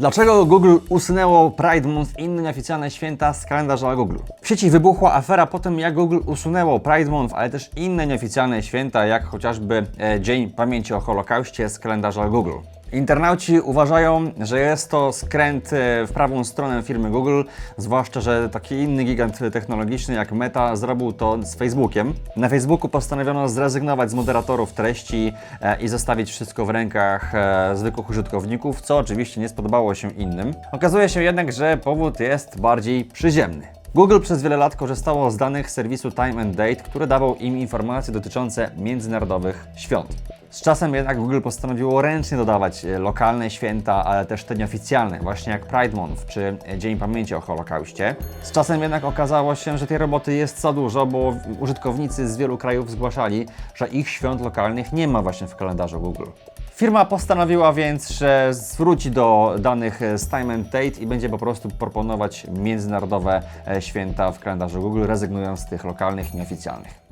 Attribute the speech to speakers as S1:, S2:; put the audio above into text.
S1: Dlaczego Google usunęło Pride Month i inne nieoficjalne święta z kalendarza Google? W sieci wybuchła afera po tym, jak Google usunęło Pride Month, ale też inne nieoficjalne święta, jak chociażby e, Dzień Pamięci o Holokauście z kalendarza Google. Internauci uważają, że jest to skręt e, w prawą stronę firmy Google, zwłaszcza, że taki inny gigant technologiczny jak Meta zrobił to z Facebookiem. Na Facebooku postanowiono zrezygnować z moderatorów treści e, i zostawić wszystko w rękach e, zwykłych użytkowników, co oczywiście nie spodobało się innym. Okazuje się jednak, że powód jest bardziej przyziemny. Google przez wiele lat korzystało z danych serwisu Time and Date, który dawał im informacje dotyczące międzynarodowych świąt. Z czasem jednak Google postanowiło ręcznie dodawać e, lokalne święta, ale też te nieoficjalne, właśnie jak Pride Month czy e, Dzień Pamięci o Holokauście. Z czasem jednak okazało się, że tej roboty jest za dużo, bo użytkownicy z wielu krajów zgłaszali, że ich świąt lokalnych nie ma właśnie w kalendarzu Google. Firma postanowiła więc, że zwróci do danych z Time and Date i będzie po prostu proponować międzynarodowe e, święta w kalendarzu Google, rezygnując z tych lokalnych nieoficjalnych.